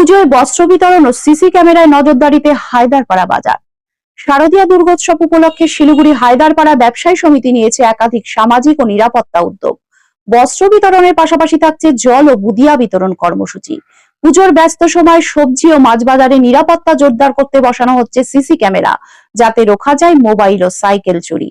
পুজোয় বস্ত্র বিতরণ ও সিসি ক্যামেরায় নজরদারিতে হায়দারপাড়া বাজার। শারদীয়া দুর্গোৎসব উপলক্ষে শিলিগুড়ি হায়দারপাড়া ব্যবসায়ী সমিতি নিয়েছে একাধিক সামাজিক ও নিরাপত্তা উদ্যোগ। বস্ত্র বিতরণের পাশাপাশি থাকছে জল ও বুদিয়া বিতরণ কর্মসূচি। পুজোর ব্যস্ত সময় সবজি ও মাছ বাজারে নিরাপত্তা জোরদার করতে বসানো হচ্ছে সিসি ক্যামেরা, যাতে রোখা যায় মোবাইল ও সাইকেল চুরি।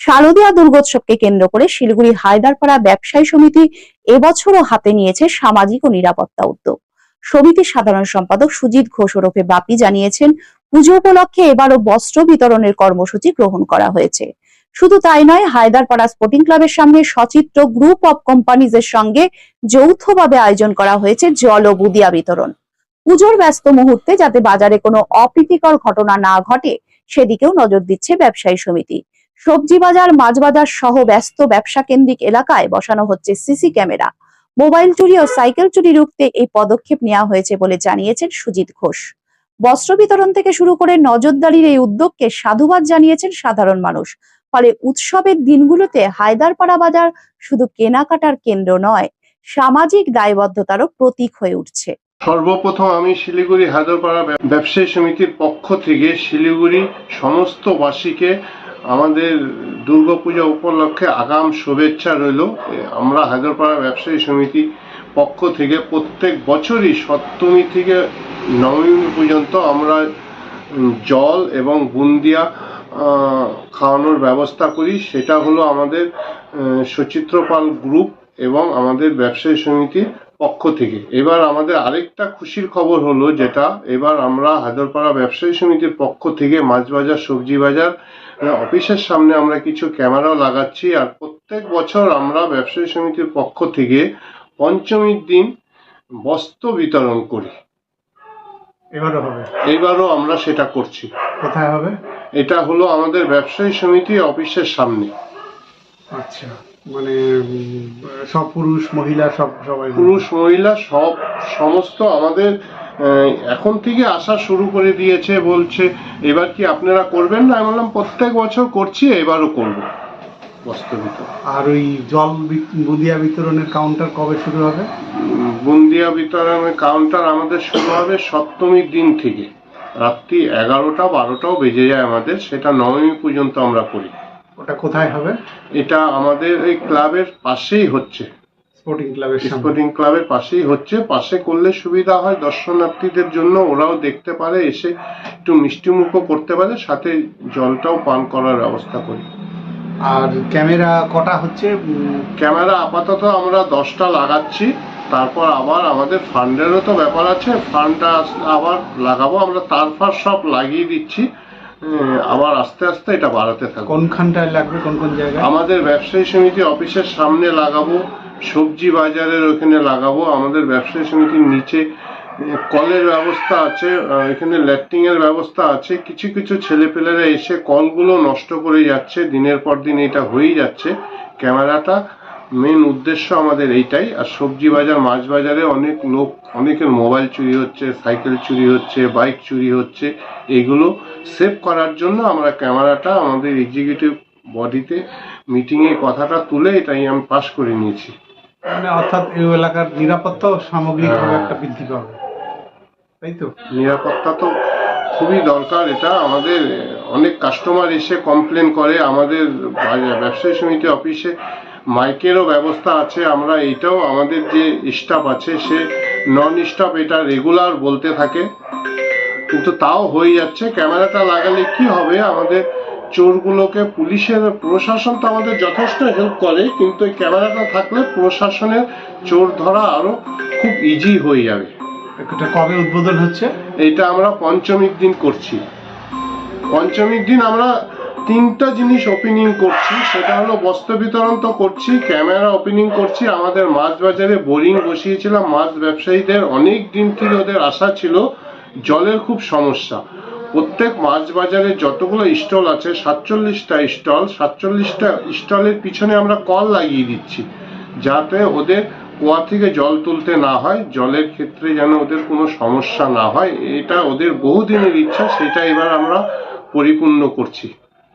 শারদীয়া দুর্গোৎসবকে কেন্দ্র করে শিলিগুড়ি হায়দারপাড়া ব্যবসায়ী সমিতি এবছরও হাতে নিয়েছে সামাজিক ও নিরাপত্তা উদ্যোগ। সমিতির সাধারণ সম্পাদক সুজিত ঘোষ ওরফে বাপি জানিয়েছেন, পুজো উপলক্ষে এবারও বস্ত্র বিতরণের কর্মসূচি গ্রহণ করা হয়েছে। শুধু তাই নয়, হায়দারপাড়া স্পোর্টিং ক্লাবের সামনে সচিত্র গ্রুপ অফ কোম্পানিজের সঙ্গে যৌথভাবে আয়োজন করা হয়েছে জল ও বুদিয়া বিতরণ। পুজোর ব্যস্ত মুহূর্তে যাতে বাজারে কোনো অপ্রীতিকর ঘটনা না ঘটে, সেদিকেও নজর দিচ্ছে ব্যবসায়ী সমিতি। সবজি বাজার, মাছ বাজার সহ ব্যস্ত ব্যবসা কেন্দ্রিক এলাকায় বসানো হচ্ছে সিসি ক্যামেরা। মোবাইল চুরি ও সাইকেল চুরি রুখতে এই পদক্ষেপ নেওয়া হয়েছে বলে জানিয়েছেন সুজিত ঘোষ। বস্ত্র বিতরণ থেকে শুরু করে নজরদারির এই উদ্যোগকে সাধুবাদ জানিয়েছেন সাধারণ মানুষ। ফলে উৎসবের দিনগুলোতে হায়দারপাড়া বাজার শুধু কেনাকাটার কেন্দ্র নয়, সামাজিক দায়বদ্ধতারও প্রতীক হয়ে উঠছে। সর্বপ্রথম আমি শিলিগুড়ি হায়দরপাড়া ব্যবসায়ী সমিতির পক্ষ থেকে শিলিগুড়ি সমস্ত বাসীকে আমাদের দুর্গাপূজা উপলক্ষে আগাম শুভেচ্ছা রইল। আমরা হায়দরপাড়া ব্যবসায়ী সমিতি পক্ষ থেকে প্রত্যেক বছরই সপ্তমী থেকে নবমী পর্যন্ত আমরা জল এবং বুন্দিয়া খাওয়ানোর ব্যবস্থা করি। সেটা হলো আমাদের সচিত্রপাল গ্রুপ এবং আমাদের ব্যবসায়ী সমিতির পক্ষ থেকে। এবার আমাদের আরেকটা খুশির খবর হলো যেটা এবার আমরা হায়দরপাড়া ব্যবসায়ী সমিতির পক্ষ থেকে মাছ বাজার সবজি বাজার অফিসের সামনে আমরা কিছু ক্যামেরাও লাগাচ্ছি। আর প্রত্যেক বছর আমরা ব্যবসায়ী সমিতির পক্ষ থেকে পঞ্চমীর দিন বস্ত্র বিতরণ করি। এবারও হবে? এবারও আমরা সেটা করছি। কোথায় হবে? এটা হলো আমাদের ব্যবসায়ী সমিতি অফিসের সামনে। আচ্ছা। মানে সব পুরুষ মহিলা সব সবাই পুরুষ মহিলা সব সমস্ত আমাদের এখন থেকে আসা শুরু করে দিয়েছে বলছে এবার কি আপনারা করবেন না? আমি বললাম প্রত্যেক বছর করছি এবারও করব। বস্ত্রবিত আর ওই জল বি- বুদিয়া বিতরণের কাউন্টার কবে শুরু হবে? বুন্দিয়া বিতরণের কাউন্টার আমাদের শুরু হবে সপ্তমীর দিন থেকে। রাত্রি এগারোটা বারোটাও বেজে যায় আমাদের সেটা নবমী পর্যন্ত আমরা করি। ওটা কোথায় হবে? এটা আমাদের এই ক্লাবের পাশেই হচ্ছে। স্পোর্টিং ক্লাবের স্পোর্টিং ক্লাবের পাশেই হচ্ছে। পাশে করলে সুবিধা হয় দর্শনার্থীদের জন্য। ওরাও দেখতে পারে এসে একটু মিষ্টিমুখও করতে পারে সাথে জলটাও পান করার ব্যবস্থা করি। আর ক্যামেরা কটা হচ্ছে? ক্যামেরা আপাতত আমরা দশটা লাগাচ্ছি। তারপর আবার আমাদের ফান্ডেরও তো ব্যাপার আছে। ফান্ডটা আবার লাগাবো। আমরা তার ফার সব লাগিয়ে দিচ্ছি। আবার আস্তে আস্তে এটা বাড়াতে থাকব। কোনখানটায় লাগবে কোন কোন জায়গায়? আমাদের ব্যবসায়ী সমিতি অফিসের সামনে লাগাবো সবজি বাজারের ওখানে লাগাবো আমাদের ব্যবসায়ী সমিতির নিচে কলের ব্যবস্থা আছে এখানে ল্যাট্রিং এর ব্যবস্থা আছে কিছু কিছু ছেলেপেলেরা এসে কলগুলো নষ্ট করে যাচ্ছে দিনের পর দিন এটা হয়েই যাচ্ছে ক্যামেরাটা মেন উদ্দেশ্য আমাদের এইটাই। আর সবজি বাজার মাছ বাজারে অনেক লোক অনেকের মোবাইল চুরি হচ্ছে সাইকেল চুরি হচ্ছে বাইক চুরি হচ্ছে। এগুলো সেভ করার জন্য আমরা ক্যামেরাটা আমাদের এক্সিকিউটিভ বডিতে মিটিংয়ে কথাটা তুলে এটাই আমি পাশ করে নিয়েছি। মানে অর্থাৎ এই এলাকার নিরাপত্তাও সামগ্রিকভাবে একটা বৃদ্ধি পাবে। তাই তো? নিরাপত্তা তো খুবই দরকার। এটা আমাদের অনেক কাস্টমার এসে কমপ্লেন করে আমাদের ব্যবসায়ী সমিতি অফিসে। মাইকেরও ব্যবস্থা আছে আমরা এইটাও আমাদের যে স্টাফ আছে সে নন স্টাফ এটা রেগুলার বলতে থাকে। কিন্তু তাও হয়ে যাচ্ছে ক্যামেরাটা লাগালে কি হবে আমাদের চোরগুলোকে পুলিশের প্রশাসন তো আমাদের যথেষ্ট হেল্প করে কিন্তু এই ক্যামেরাটা থাকলে প্রশাসনের চোর ধরা আরও খুব ইজি হয়ে যাবে। এটা কবে উদ্বোধন হচ্ছে? এটা আমরা পঞ্চমীর দিন করছি। পঞ্চমীর দিন আমরা তিনটা জিনিস ওপেনিং করছি, সেটা হলো বস্ত্র বিতরণ তো করছি ক্যামেরা ওপেনিং করছি, আমাদের মাছ বাজারে বোরিং বসিয়েছিলাম, মাছ ব্যবসায়ীদের অনেক দিন থেকে ওদের আশা ছিল জলের খুব সমস্যা। প্রত্যেক মাছ বাজারে যতগুলো স্টল আছে, সাতচল্লিশটা স্টল, সাতচল্লিশটা স্টলের পিছনে আমরা কল লাগিয়ে দিচ্ছি, যাতে ওদের কুয়া থেকে জল তুলতে না হয়, জলের ক্ষেত্রে যেন ওদের কোনো সমস্যা না হয়, এটা ওদের বহুদিনের ইচ্ছা, সেটা এবার আমরা পরিপূর্ণ করছি।